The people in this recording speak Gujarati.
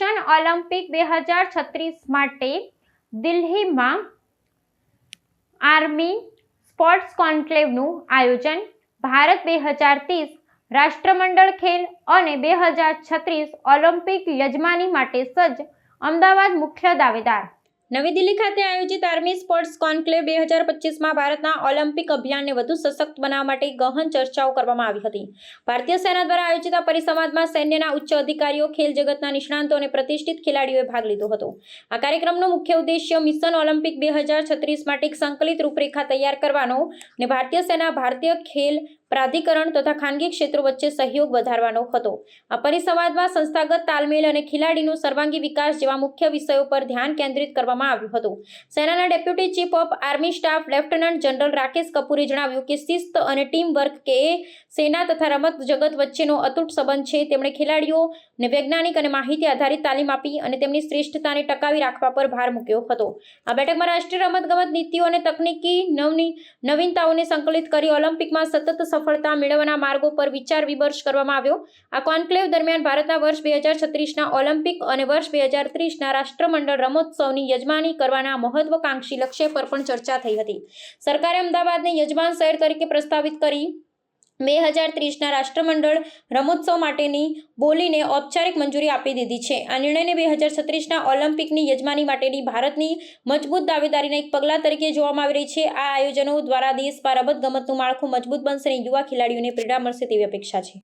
મિશન ઓલિમ્પિક બે હજાર છત્રીસ માટે દિલ્હીમાં આર્મી સ્પોર્ટ્સ કોન્ક્લેવનું આયોજન, ભારત બે હજાર ત્રીસ રાષ્ટ્રમંડળ ખેલ અને બે હજાર છત્રીસ ઓલિમ્પિક યજમાની માટે સજ્જ અમદાવાદ મુખ્ય દાવેદાર નવી દિલ્હી ખાતે આયોજિત આર્મી સ્પોર્ટ્સ કોન્ક્લેવ બે હજાર પચીસમાં ભારતના ઓલિમ્પિક અભિયાનને વધુ સશક્ત બનાવવા માટે ગહન ચર્ચાઓ કરવામાં આવી હતી. ભારતીય સેના દ્વારા આયોજિત આ પરિસંવાદમાં સૈન્યના ઉચ્ચ અધિકારીઓ, ખેલ જગતના નિષ્ણાંતો અને પ્રતિષ્ઠિત ખેલાડીઓએ ભાગ લીધો હતો. આ કાર્યક્રમનો મુખ્ય ઉદ્દેશ્ય મિશન ઓલિમ્પિક બે હજાર છત્રીસ માટે એક સંકલિત રૂપરેખા તૈયાર કરવાનો અને ભારતીય સેના, ભારતીય ખેલ પ્રાધિકરણ તથા ખાનગી ક્ષેત્રો વચ્ચે સહયોગ વધારવાનો હતો. આ પરિસંવાદમાં સંસ્થાગત તાલમેલ અને ખેલાડીનો સર્વાંગી વિકાસ જેવા મુખ્ય વિષયો પર ધ્યાન કેન્દ્રિત કરવામાં આવ્યું હતું. સેનાના deputy chief of army staff lieutenant general Rakesh કપૂરે જણાવ્યું કે શિસ્ત અને ટીમ વર્ક કે સેના તથા રમત જગત વચ્ચેનો અતૂટ સંબંધ છે. તેમણે ખેલાડીઓને વૈજ્ઞાનિક અને માહિતી આધારિત તાલીમ આપી અને તેમની શ્રેષ્ઠતાને ટકાવી રાખવા પર ભાર મૂક્યો હતો. આ બેઠકમાં રાષ્ટ્રીય રમતગમત નીતિઓ અને તકનીકી નવની નવીનતાઓને સંકલિત કરી ઓલિમ્પિકમાં સતત સફળતા મેળવવાના માર્ગો પર વિચાર વિમર્શ કરવામાં આવ્યો. આ કોન્ક્લેવ દરમિયાન ભારતના વર્ષ બે હજાર છત્રીસના ઓલિમ્પિક અને વર્ષ બે હજાર ત્રીસના રાષ્ટ્રમંડળ રમોત્સવની યજમાની કરવાના મહત્વકાંક્ષી લક્ષ્ય પર પણ ચર્ચા થઈ હતી. સરકારે અમદાવાદને યજમાન શહેર તરીકે પ્રસ્તાવિત કરી બે હજાર ત્રીસના રાષ્ટ્રમંડળ રમોત્સવ માટેની બોલીને ઔપચારિક મંજૂરી આપી દીધી છે. આ નિર્ણયને બે હજાર છત્રીસના ઓલિમ્પિકની યજમાની માટેની ભારતની મજબૂત દાવેદારીના એક પગલાં તરીકે જોવામાં આવી રહી છે. આ આયોજનો દ્વારા દેશમાં રમતગમતનું માળખું મજબૂત બનશે અને યુવા ખેલાડીઓને પ્રેરણા મળશે તેવી અપેક્ષા છે.